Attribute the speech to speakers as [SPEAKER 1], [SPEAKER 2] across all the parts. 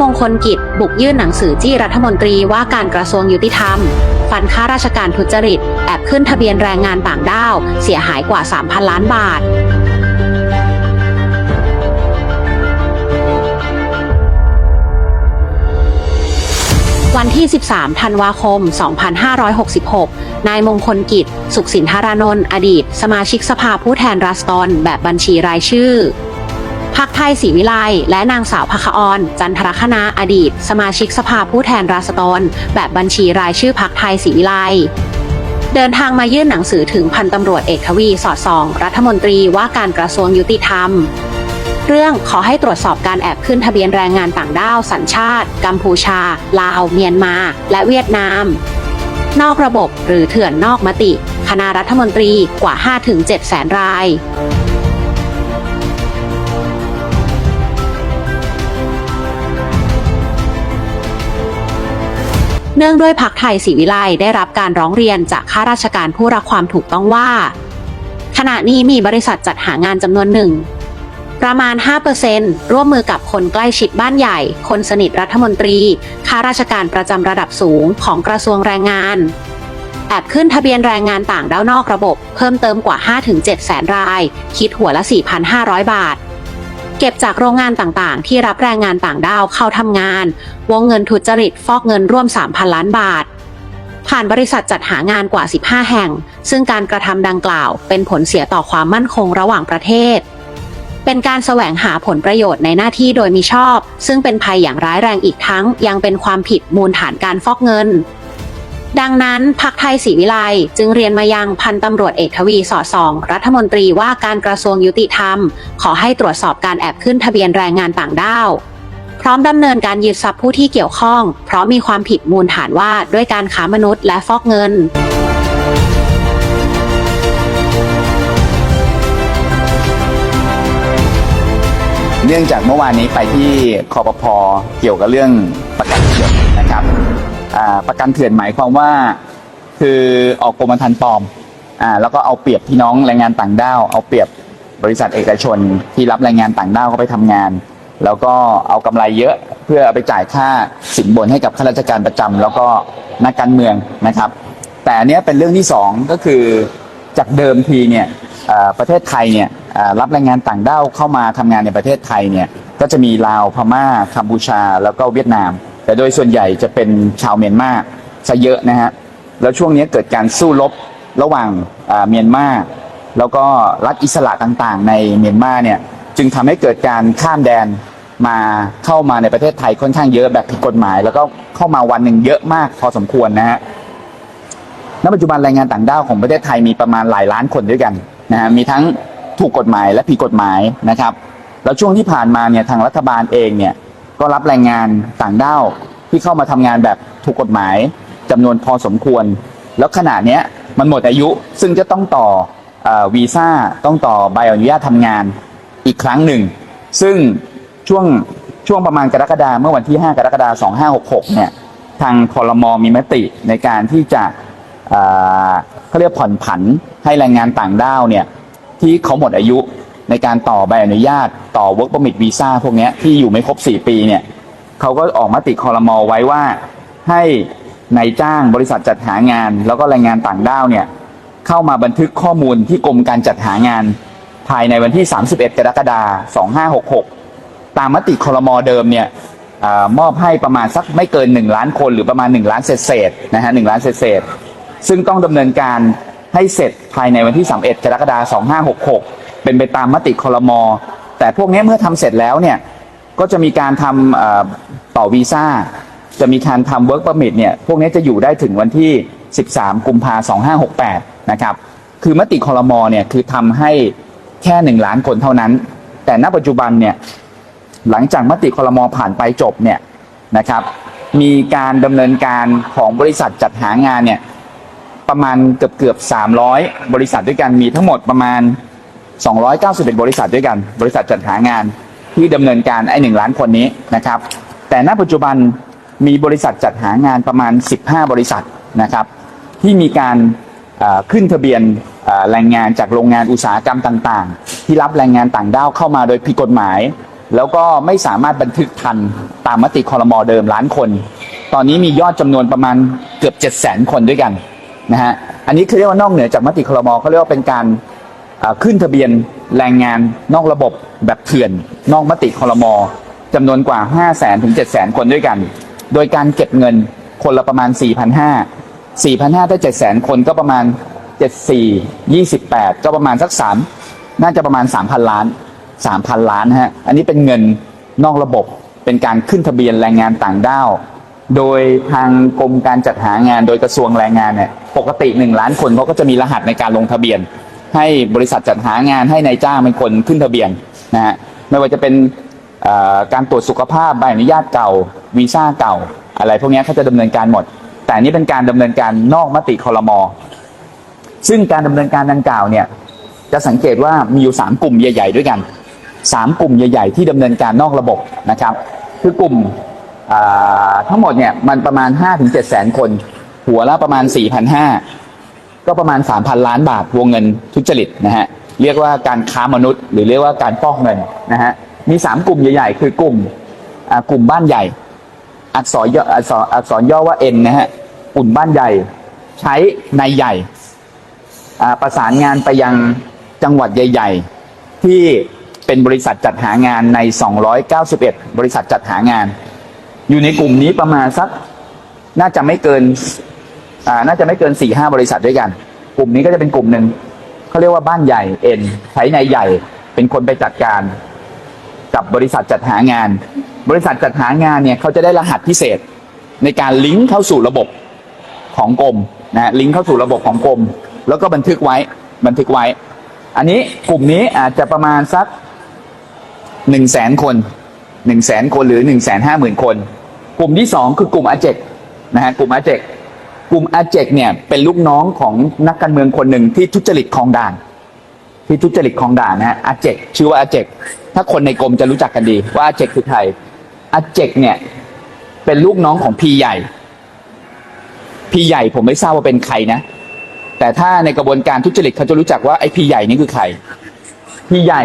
[SPEAKER 1] มงคลกิจ บุกยื่นหนังสือจี้รัฐมนตรีว่าการกระทรวงยุติธรรม ฟันข้าราชการทุจริต แอบขึ้นทะเบียนแรงงานต่างด้าว เสียหายกว่า 3,000 ล้านบาทวันที่ 13 ธันวาคม 2566 นายมงคลกิจ สุขสินธารานนท์ อดีต สมาชิกสภาผู้แทนราษฎร แบบบัญชีรายชื่อ พักไทยศรีวิไลและนางสาวพคออน จันทรคณาอดีต สมาชิกสภาผู้แทนราษฎรแบบบัญชีรายชื่อพักไทยศรีวิไลเดินทางมายื่นหนังสือถึงพันตำรวจเอกทวีสอดส่อง รัฐมนตรีว่าการกระทรวงยุติธรรม เรื่องขอให้ตรวจสอบการแอบขึ้นทะเบียนแรงงานต่างด้าวสัญชาติ กัมพูชา ลาว เมียนมา และเวียดนาม นอกระบบหรือเถื่อนนอกมติ คณะรัฐมนตรีกว่า 5-7 แสนราย เนื่องด้วยพักไทยศรีวิไลได้รับการร้องเรียนจากข้าราชการผู้รักความถูกต้องว่า ขณะนี้มีบริษัทจัดหางานจำนวนหนึ่ง ประมาณ 5%ร่วมมือกับคนใกล้ชิดบ้านใหญ่ คนสนิทรัฐมนตรี ข้าราชการประจำระดับสูงของกระทรวงแรงงานแอบขึ้นทะเบียนแรงงานต่างด้าวนอกระบบ เพิ่มเติมกว่า 5-7 แสนราย คิดหัวละ 4,500 บาท เก็บจากโรงงานต่างๆ ที่รับแรงงานต่างด้าวเข้าทำงาน วงเงินทุจริตฟอกเงินร่วม 3,000 ล้านบาท ผ่านบริษัทจัดหางานกว่า 15 แห่ง ซึ่งการกระทำดังกล่าว เป็นผลเสียต่อความมั่นคงระหว่างประเทศ เป็นการแสวงหาผลประโยชน์ในหน้าที่โดยมิชอบ ซึ่งเป็นภัยอย่างร้ายแรงอีกทั้ง ยังเป็นความผิดมูลฐานการฟอกเงิน ดังนั้นพักไทยศรีวิไลจึงเรียนมายังพันตำรวจเอกทวีสอดส่อง รัฐมนตรีว่าการกระทรวงยุติธรรม ขอให้ตรวจสอบการแอบขึ้นทะเบียนแรงงานต่างด้าว พร้อมดำเนินการยึดทรัพย์ผู้ที่เกี่ยวข้อง เพราะมีความผิดมูลฐานว่าด้วยการค้ามนุษย์และฟอกเงิน
[SPEAKER 2] เนื่องจากเมื่อวานนี้ไปที่คอปพอเกี่ยวกับเรื่องประกันเถื่อนนะครับ ประกันเถื่อนหมายความว่า คือออกกรมธรรม์ปลอมอ่าแล้วก็เอาเปรียบพี่น้องแรงงานต่างด้าวเอาเปรียบบริษัทเอกชนที่รับแรงงานต่างด้าวเข้าไปทำงาน แล้วก็เอากำไรเยอะเพื่อเอาไปจ่ายค่าสินบนให้กับข้าราชการประจำแล้วก็นักการเมืองนะครับ แต่อันเนี้ยเป็นเรื่องที่สองก็คือจากเดิมทีเนี่ยประเทศไทยเนี่ยรับแรงงานต่างด้าวเข้ามาทำงานในประเทศไทยเนี่ยก็จะมีลาวพม่ากัมพูชา แล้วก็เวียดนาม แต่โดยส่วนใหญ่จะเป็นชาวเมียนมาซะเยอะนะฮะแล้วช่วงนี้เกิดการสู้รบระหว่างเมียนมาแล้วก็รัฐอิสระต่างๆ ในเมียนมาเนี่ยจึงทำให้เกิดการข้ามแดนมาเข้ามาในประเทศไทยค่อนข้างเยอะแบบผิดกฎหมาย แล้วก็เข้ามาวันหนึ่งเยอะมากพอสมควรนะฮะณปัจจุบันแรงงานต่างด้าวของประเทศไทยมีประมาณหลายล้านคนด้วยกันนะฮะมีทั้งถูกกฎหมายและผิดกฎหมายนะครับ แล้วช่วงที่ผ่านมาเนี่ยทางรัฐบาลเองเนี่ย ก็รับแรงงานต่างด้าวที่เข้ามาทำงานแบบถูกกฎหมายจำนวนพอสมควร แล้วขณะเนี้ยมันหมดอายุซึ่งจะต้องต่ออวีซ่าต้องต่อใบอนุญาตทำงานอีกครั้งหนึ่ง ซึ่งช่วงช่วงประมาณกรกฎาเมื่อวันที่ 5 กรกฎาคม2566 เนี่ย ทางคอรมอมีมติในการที่จะเขาเรียกผ่อนผันให้แรงงานต่างด้าวเนี่ย ที่เขาหมดอายุ ในการต่อใบอนุญาตต่อ work permit visa พวกเนี้ยที่อยู่ไม่ครบ 4 ปีเนี่ยเขาก็ออกมติคอรมอไว้ว่าให้นายจ้างบริษัทจัดหางาน แล้วก็แรงงานต่างด้าวเนี่ยเข้ามาบันทึกข้อมูลที่กรมการจัดหางาน ภายในวันที่ 31 กรกฎาคม 2566 ตามมติคอรมอเดิมเนี่ยอมอบให้ประมาณสักไม่เกิน 1 ล้านคนหรือประมาณ 1 ล้านเศษๆนะฮะ1ล้านเศษๆซึ่งต้องดำเนินการให้เสร็จภายในวันที่ 31 กรกฎาคม 2566 เป็นไปตามมติคอรมอแต่พวกนี้เมื่อทำเสร็จแล้วเนี่ยก็จะมีการทำต่อวีซ่า จะมีการทำ work permit เนี่ยพวกนี้จะอยู่ได้ถึงวันที่ 13 กุมภาพันธ์2568 นะครับ คือมติคอรมอเนี่ยคือทำให้แค่ 1 ล้านคนเท่านั้น แต่ณปัจจุบันเนี่ยหลังจากมติคอรมอผ่านไปจบเนี่ยนะครับ มีการดำเนินการของบริษัทจัดหางานเนี่ยประมาณเกือบเกือบ300 บริษัทด้วยกันมีทั้งหมดประมาณ 291 บริษัทด้วยกัน บริษัทจัดหางานที่ดำเนินการไอ้หนึ่งล้านคนนี้นะครับ แต่ณปัจจุบันมีบริษัทจัดหางานประมาณ 15 บริษัทนะครับ ที่มีการขึ้นทะเบียนแรงงานจากโรงงานอุตสาหกรรมต่าง ๆ ที่รับแรงงานต่างด้าวเข้ามาโดยผิดกฎหมาย แล้วก็ไม่สามารถบันทึกทันตามมติคอรมอเดิมล้านคน ตอนนี้มียอดจำนวนประมาณเกือบ 7 0 0 0 0 0 คนด้วยกันนะฮะอันนี้คือเรียกว่านอกเหนือจากมติคอรมอเขาเรียกว่าเป็นการ ขึ้นทะเบียนแรงงานนอกระบบแบบเถื่อนนอกมติคอรมอจำนวนกว่า 5 0 0 0 0 0ถึง 7 0 0 0 0คนด้วยกัน โดยการเก็บเงินคนละประมาณ 4 5 0 0 4,500ถ้า7 0 0 0 0คนก็ประมาณ 74 28 ก็ประมาณสัก 3 น่าจะประมาณ 3,000 ล้าน 3,000 ล้านฮะ อันนี้เป็นเงินนอกระบบ เป็นการขึ้นทะเบียนแรงงานต่างด้าว โดยทางกรมการจัดหางานโดยกระทรวงแรงงานเนี่ย ปกติ 1 ล้านคนเขาก็จะมีรหัสในการลงทะเบียน ให้บริษัทจัดหางานให้ในายจ้างเป็นคนขึ้นทะเบียนนะฮะไม่ว่าจะเป็นการตรวจสุขภาพใบอนุญาตเก่าวีซ่าเก่า อะไรพวกนี้เขาจะดำเนินการหมด แต่อันนี้เป็นการดำเนินการนอกมติคอรมอซึ่งการดำเนินการดังกล่าวเนี่ยจะสังเกตว่ามีอยู่ 3 กลุ่มใหญ่ ๆ ด้วยกัน 3 กลุ่มใหญ่ ๆ ที่ดำเนินการนอกระบบนะครับ คือกลุ่มทั้งหมดเนี่ยมันประมาณ 5-7 แสนคน หัวละประมาณ 4,500 ก็ประมาณ 3,000 ล้านบาทวงเงินทุจริตนะฮะเรียกว่าการค้ามนุษย์ หรือเรียกว่าการฟอกเงินนะฮะมี 3 กลุ่มใหญ่ๆ คือกลุ่มอ่ากลุ่มบ้านใหญ่ อักษรย่ออักษรอักษรย่อว่า N นะฮะกลุ่มบ้านใหญ่ ใช้ในใหญ่อ่าประสานงานไปยังจังหวัดใหญ่ ๆ ที่เป็นบริษัทจัดหางานใน 291 บริษัทจัดหางาน อยู่ในกลุ่มนี้ประมาณสักน่าจะไม่เกิน อ่าน่าจะไม่เกิน4-5บริษัทด้วยกัน กลุ่มนี้ก็จะเป็นกลุ่มหนึ่งเขาเรียกว่าบ้านใหญ่เอ็นใช้ในใหญ่เป็นคนไปจัดการ กับบริษัทจัดหางาน บริษัทจัดหางานเนี่ยเขาจะได้รหัสพิเศษ ในการลิงก์เข้าสู่ระบบของกรมนะฮะลิงก์เข้าสู่ระบบของกรมแล้วก็บันทึกไว้บันทึกไว้ อันนี้กลุ่มนี้อาจจะประมาณสักหนึ่งแสนคนหนึ่งแสนคนหรือหนึ่งแสนห้าหมื่นคน กลุ่มที่สองคือกลุ่มอาเจกนะฮะกลุ่มอาเจก กลุ่มอาเจกเนี่ยเป็นลูกน้องของนักการเมืองคนหนึ่งที่ทุจริตคลองด่าน ที่ทุจริตคลองด่านนะฮะอาเจกชื่อว่าอาเจกถ้าคนในกรมจะรู้จักกันดี ว่าอาเจกคือใครอาเจกเนี่ยเป็นลูกน้องของพีใหญ่ พี่ใหญ่ผมไม่ทราบว่าเป็นใครนะ แต่ถ้าในกระบวนการทุจริตเขาจะรู้จักว่าไอ้พี่ใหญ่นี่คือใคร พี่ใหญ่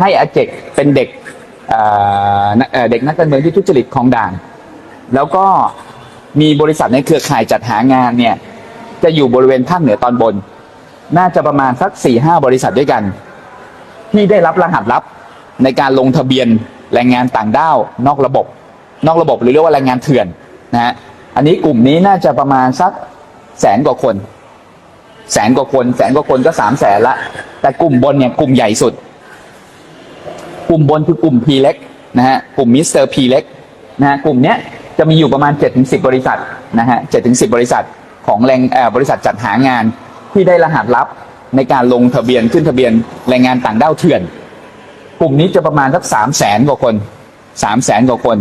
[SPEAKER 2] ให้อาเจกเป็นเด็กเเด็กนักการเมืองที่ทุจริตคลองด่าน แล้วก็ มีบริษัทในเครือข่ายจัดหางานเนี่ย จะอยู่บริเวณภาคเหนือตอนบน น่าจะประมาณสักสี่ห้าบริษัทด้วยกัน ที่ได้รับรหัสลับในการลงทะเบียนแรงงานต่างด้าวนอกระบบ นอกระบบหรือเรียกว่าแรงงานเถื่อนนะฮะอันนี้กลุ่มนี้น่าจะประมาณสักแสนกว่าคน แสนกว่าคน แสนกว่าคนก็สามแสนละ แต่กลุ่มบนเนี่ยกลุ่มใหญ่สุด กลุ่มบนคือกลุ่ม P เล็กนะฮะกลุ่มมิสเตอร์ P เล็กนะฮะกลุ่มเนี้ย จะมีอยู่ประมาณ7จ็ถึงสิบริษัทนะฮะเจ็ดถึงสิบริษัทของแรงบริษัทจัดหางานที่ได้รหัสลับในการลงทะเบียนขึ้นทะเบียนแรงงานต่างด้าวเถื่อน กลุ่มนี้จะประมาณสักสามแสนกว่าคนสามแสนกว่าคน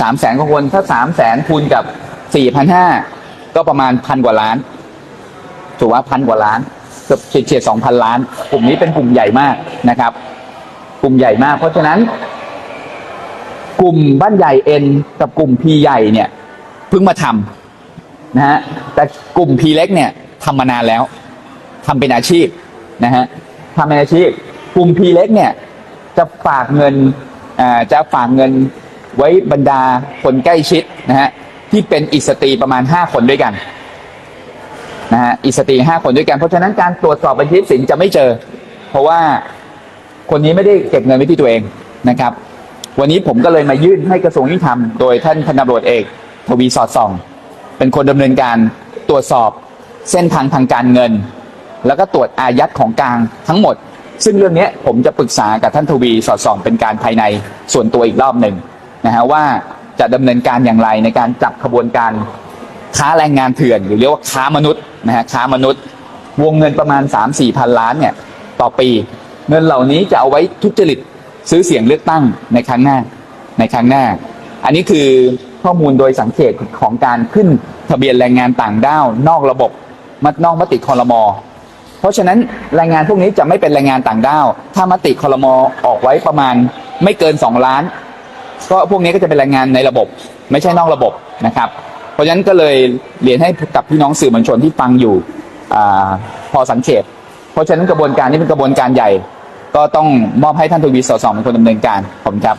[SPEAKER 2] สามแสนกว่าคน ถ้าสามแสนคูณกับสี่พันห้าก็ประมาณพันกว่าล้านถือว่าพันกว่าล้านเกือบเฉียดสองพันล้าน กลุ่มนี้เป็นกลุ่มใหญ่มากนะครับ กลุ่มใหญ่มาก เพราะฉะนั้น กลุ่มบ้านใหญ่เอ็นกับกลุ่มพีใหญ่เนี่ยเพิ่งมาทำนะฮะแต่กลุ่มพีเล็กเนี่ยทำมานานแล้วทำเป็นอาชีพนะฮะทำเป็นอาชีพ กลุ่มพีเล็กเนี่ยจะฝากเงินอ่าจะฝากเงินไว้บรรดาคนใกล้ชิดนะฮะที่เป็นอิสตรีประมาณ 5 คนด้วยกันนะฮะอิสตรี5คนด้วยกัน เพราะฉะนั้นการตรวจสอบบัญชีสินจะไม่เจอ เพราะว่าคนนี้ไม่ได้เก็บเงินไว้ที่ตัวเองนะครับ วันนี้ผมก็เลยมายื่นให้กระทรวงยุติธรรมโดยท่านพันตำรวจเอก ทวีสอดส่อง เป็นคนดำเนินการตรวจสอบเส้นทางทางการเงิน แล้วก็ตรวจอายัดของกลางทั้งหมด ซึ่งเรื่องนี้ผมจะปรึกษากับท่านทวีสอดส่อง เป็นการภายในส่วนตัวอีกรอบหนึ่งนะฮะว่าจะดำเนินการอย่างไรในการจับขบวนการค้าแรงงานเถื่อน หรือเรียกว่าค้ามนุษย์นะฮะค้ามนุษย์ วงเงินประมาณ 3-4 พันล้านเนี่ยต่อปี เงินเหล่านี้จะเอาไว้ทุจริต ซื้อเสียงเลือกตั้งในครั้งหน้าในครั้งหน้า อันนี้คือข้อมูลโดยสังเกตของการขึ้นทะเบียนแรงงานต่างด้าวนอกระบบมัดนอกมติคอรมอเพราะฉะนั้นแรงงานพวกนี้จะไม่เป็นแรงงานต่างด้าว ถ้ามติคอรมอออกไว้ประมาณไม่เกิน 2 ล้าน ก็พวกนี้ก็จะเป็นแรงงานในระบบ ไม่ใช่นอกระบบนะครับ เพราะฉะนั้นก็เลยเรียนให้กับพี่น้องสื่อมวลชนที่ฟังอยู่อพอสังเกต เพราะฉะนั้นกระบวนการนี้เป็นกระบวนการใหญ่ ก็ต้องมอบให้ท่านทวีสอดส่องเป็นคนดำเนินการผมครับ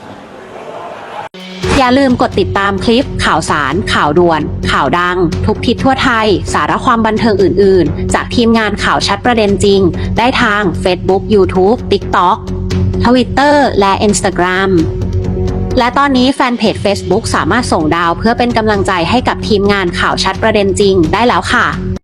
[SPEAKER 1] อย่าลืมกดติดตามคลิป ข่าวสาร ข่าวด่วน ข่าวดัง ทุกทิศทั่วไทย สาระความบันเทิงอื่น ๆ จากทีมงานข่าวชัดประเด็นจริง ได้ทาง Facebook YouTube TikTok Twitter และ Instagram และตอนนี้แฟนเพจ Facebook สามารถส่งดาวเพื่อเป็นกำลังใจให้กับทีมงานข่าวชัดประเด็นจริงได้แล้วค่ะ